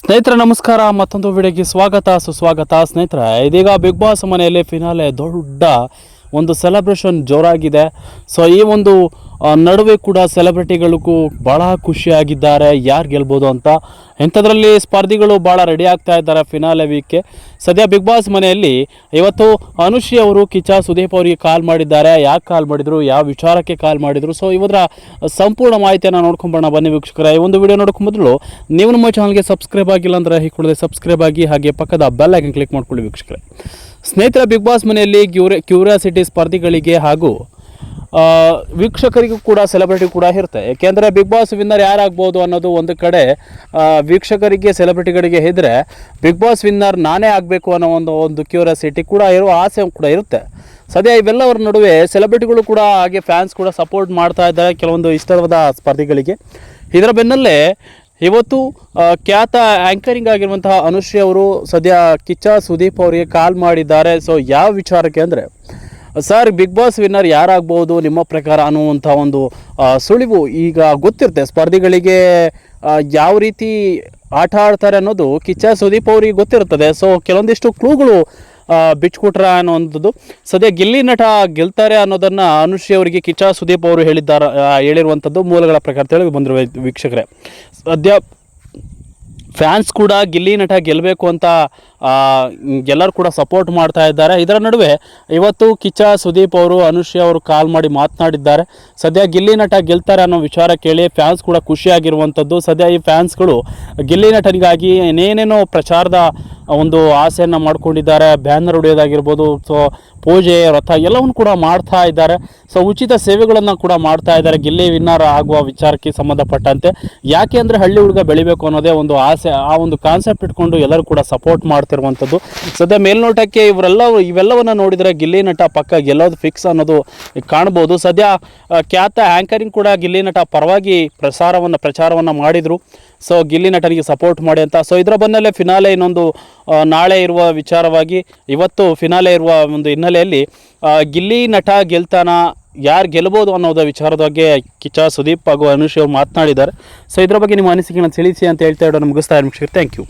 ಸ್ನೇಹಿತರೆ, ನಮಸ್ಕಾರ. ಮತ್ತೊಂದು ವಿಡಿಯೋಗೆ ಸ್ವಾಗತ. ಸುಸ್ವಾಗತ. ಸ್ನೇಹಿತರ, ಇದೀಗ ಬಿಗ್ ಬಾಸ್ ಮನೆಯಲ್ಲಿ ಫಿನಾಲೆ ದೊಡ್ಡ ಒಂದು ಸೆಲೆಬ್ರೇಷನ್ ಜೋರಾಗಿದೆ. ಸೊ ಈ ಒಂದು ನಡುವೆ ಕೂಡ ಸೆಲೆಬ್ರಿಟಿಗಳಿಗೂ ಭಾಳ ಖುಷಿಯಾಗಿದ್ದಾರೆ. ಯಾರು ಗೆಲ್ಬೋದು ಅಂತ. ಇಂಥದ್ರಲ್ಲಿ ಸ್ಪರ್ಧಿಗಳು ಭಾಳ ರೆಡಿ ಆಗ್ತಾ ಇದ್ದಾರೆ ಫಿನಾಲೆ ವೀಕ್ಗೆ ಸದ್ಯ ಬಿಗ್ ಬಾಸ್ ಮನೆಯಲ್ಲಿ ಇವತ್ತು ಅನುಷಿ ಅವರು, ಕಿಚ್ಚ, ಸುದೀಪ್ ಅವರಿಗೆ ಕಾಲ್ ಮಾಡಿದ್ದಾರೆ. ಯಾಕೆ ಕಾಲ್ ಮಾಡಿದರು? ಯಾವ ವಿಚಾರಕ್ಕೆ ಕಾಲ್ ಮಾಡಿದರು? ಸೊ ಇವರ ಸಂಪೂರ್ಣ ಮಾಹಿತಿಯನ್ನು ನೋಡ್ಕೊಂಬೋಣ ಬನ್ನಿ ವೀಕ್ಷಕರೇ. ಈ ಒಂದು ವಿಡಿಯೋ ನೋಡ್ಕೊಂಡ್ ಮೊದಲು ನೀವು ನಮ್ಮ ಚಾನಲ್ಗೆ ಸಬ್ಸ್ಕ್ರೈಬ್ ಆಗಿಲ್ಲ ಅಂದರೆ ಹೀಗೆ ಸಬ್ಸ್ಕ್ರೈಬ್ ಆಗಿ ಹಾಗೆ ಪಕ್ಕದ ಬೆಲ್ ಐಕನ್ ಕ್ಲಿಕ್ ಮಾಡ್ಕೊಳ್ಳಿ ವೀಕ್ಷಕರೇ. ಸ್ನೇಹಿತರ ಬಿಗ್ ಬಾಸ್ ಮನೆಯಲ್ಲಿ ಕ್ಯೂರಿ, ಕ್ಯೂರಿಯಾಸಿಟಿ ಸ್ಪರ್ಧಿಗಳಿಗೆ ಹಾಗೂ ವೀಕ್ಷಕರಿಗೂ ಕೂಡ ಸೆಲೆಬ್ರಿಟಿ ಕೂಡ ಇರುತ್ತೆ. ಯಾಕೆಂದರೆ ಬಿಗ್ ಬಾಸ್ ವಿನ್ನರ್ ಯಾರಾಗ್ಬೋದು ಅನ್ನೋದು ಒಂದು ಕಡೆ ವೀಕ್ಷಕರಿಗೆ ಸೆಲೆಬ್ರಿಟಿಗಳಿಗೆ ಇದ್ದರೆ ಬಿಗ್ ಬಾಸ್ ವಿನ್ನರ್ ನಾನೇ ಆಗಬೇಕು ಅನ್ನೋ ಒಂದು ಒಂದು ಕ್ಯೂರಿಯಾಸಿಟಿ ಕೂಡ ಇರೋ ಆಸೆ ಕೂಡ ಇರುತ್ತೆ. ಸದ್ಯ ಇವೆಲ್ಲವರ ನಡುವೆ ಸೆಲೆಬ್ರಿಟಿಗಳು ಕೂಡ ಹಾಗೆ ಫ್ಯಾನ್ಸ್ ಕೂಡ ಸಪೋರ್ಟ್ ಮಾಡ್ತಾ ಇದ್ದಾರೆ ಕೆಲವೊಂದು ಇಷ್ಟವಾದ ಸ್ಪರ್ಧಿಗಳಿಗೆ. ಇದರ ಬೆನ್ನಲ್ಲೇ ಇವತ್ತು ಖ್ಯಾತ ಆ್ಯಂಕರಿಂಗ್ ಆಗಿರುವಂತಹ ಅನುಶ್ರೀ ಅವರು ಸದ್ಯ ಕಿಚ್ಚ ಸುದೀಪ್ ಅವರಿಗೆ ಕಾಲ್ ಮಾಡಿದ್ದಾರೆ. ಸೊ ಯಾವ ವಿಚಾರಕ್ಕೆ ಅಂದರೆ ಸರ್ ಬಿಗ್ ಬಾಸ್ ವಿನ್ನರ್ ಯಾರಾಗ್ಬೋದು? ನಿಮ್ಮ ಪ್ರಕಾರ ಅನ್ನುವಂಥ ಒಂದು ಸುಳಿವು ಈಗ ಗೊತ್ತಿರುತ್ತೆ. ಸ್ಪರ್ಧಿಗಳಿಗೆ ಯಾವ ರೀತಿ ಆಟ ಆಡ್ತಾರೆ ಅನ್ನೋದು ಕಿಚ್ಚ ಸುದೀಪ್ ಅವರಿಗೆ ಗೊತ್ತಿರುತ್ತದೆ. ಸೊ ಕೆಲವೊಂದಿಷ್ಟು ಕ್ಲೂಗಳು ಬಿಚ್ಕೊಟ್ರ ಅನ್ನುವಂಥದ್ದು. ಸದ್ಯ ಗಿಲ್ಲಿ ನಟ ಗೆಲ್ತಾರೆ ಅನ್ನೋದನ್ನು ಅನುಶ್ರೀ ಅವರಿಗೆ ಕಿಚ್ಚ ಸುದೀಪ್ ಅವರು ಹೇಳಿದ್ದಾರೆ ಹೇಳಿರುವಂಥದ್ದು ಮೂಲಗಳ ಪ್ರಕಾರ ತಿಳಿದು ಬಂದಿರುವ ವೀಕ್ಷಕರೇ. ಸದ್ಯ ಫ್ಯಾನ್ಸ್ ಕೂಡ ಗಿಲ್ಲಿ ನಟ ಗೆಲ್ಲಬೇಕು ಅಂತ ಎಲ್ಲರೂ ಕೂಡ ಸಪೋರ್ಟ್ ಮಾಡ್ತಾ ಇದ್ದಾರೆ. ಇದರ ನಡುವೆ ಇವತ್ತು ಕಿಚ್ಚ ಸುದೀಪ್ ಅವರು, ಅನುಶ್ರೀ ಅವರು ಕಾಲ್ ಮಾಡಿ ಮಾತನಾಡಿದ್ದಾರೆ. ಸದ್ಯ ಗಿಲ್ಲಿ ನಟ ಗೆಲ್ತಾರೆ ಅನ್ನೋ ವಿಚಾರ ಕೇಳಿ ಫ್ಯಾನ್ಸ್ ಕೂಡ ಖುಷಿಯಾಗಿರುವಂಥದ್ದು. ಸದ್ಯ ಈ ಫ್ಯಾನ್ಸ್ಗಳು ಗಿಲ್ಲಿ ನಟನಿಗಾಗಿ ಏನೇನೇನೋ ಪ್ರಚಾರದ ಒಂದು ಆಸೆಯನ್ನು ಮಾಡ್ಕೊಂಡಿದ್ದಾರೆ, ಬ್ಯಾನರ್ ಹೊಡೆಯೋದಾಗಿರ್ಬೋದು, ಸೊ ಪೂಜೆ ರಥ ಎಲ್ಲವನ್ನು ಕೂಡ ಮಾಡ್ತಾ ಇದ್ದಾರೆ. ಸೊ ಉಚಿತ ಸೇವೆಗಳನ್ನು ಕೂಡ ಮಾಡ್ತಾ ಇದ್ದಾರೆ. ಗಿಲ್ಲಿ ವಿನ್ನರ್ ಆಗುವ ವಿಚಾರಕ್ಕೆ ಸಂಬಂಧಪಟ್ಟಂತೆ. ಯಾಕೆ ಅಂದರೆ ಹಳ್ಳಿ ಹುಡುಗ ಬೆಳಿಬೇಕು ಅನ್ನೋದೇ ಒಂದು ಆಸೆ. ಆ ಒಂದು ಕಾನ್ಸೆಪ್ಟ್ ಇಟ್ಕೊಂಡು ಎಲ್ಲರೂ ಕೂಡ ಸಪೋರ್ಟ್ ಮಾಡ್ತಿರುವಂಥದ್ದು. ಸದ್ಯ ಮೇಲ್ನೋಟಕ್ಕೆ ಇವರೆಲ್ಲ ಇವೆಲ್ಲವನ್ನು ನೋಡಿದರೆ ಗಿಲ್ಲಿ ನಟ ಪಕ್ಕ ಗೆಲ್ಲೋದು ಫಿಕ್ಸ್ ಅನ್ನೋದು ಕಾಣ್ಬೋದು. ಸದ್ಯ ಖ್ಯಾತ ಆ್ಯಂಕರಿಂಗ್ ಕೂಡ ಗಿಲ್ಲಿ ನಟ ಪರವಾಗಿ ಪ್ರಸಾರವನ್ನು, ಪ್ರಚಾರವನ್ನು ಮಾಡಿದರು. ಸೊ ಗಿಲ್ಲಿ ನಟನಿಗೆ ಸಪೋರ್ಟ್ ಮಾಡಿ ಅಂತ. ಸೊ ಇದರ ಬೆನ್ನಲ್ಲೇ ಫಿನಾಲೆ ಇನ್ನೊಂದು ನಾಳೆ ಇರುವ ವಿಚಾರವಾಗಿ ಇವತ್ತು ಫಿನಾಲೆ ಇರುವ ಒಂದು ಹಿನ್ನೆಲೆಯಲ್ಲಿ ಗಿಲ್ಲಿ ನಟ ಗೆಲ್ತಾನ, ಯಾರು ಗೆಲ್ಬೋದು ಅನ್ನೋದ ವಿಚಾರದ ಬಗ್ಗೆ ಕಿಚ್ಚ ಸುದೀಪ್ ಹಾಗೂ ಅನುಷ್ ಅವರು ಮಾತನಾಡಿದ್ದಾರೆ. ಸೊ ಇದರ ಬಗ್ಗೆ ನಿಮ್ಮ ಅನಿಸಿಕೆಯನ್ನು ತಿಳಿಸಿ ಅಂತ ಹೇಳ್ತಾ ಇಡೋ ಮುಗಿಸ್ತಾ ಮುಗಿಸ್ತಾರೆ ಥ್ಯಾಂಕ್ ಯು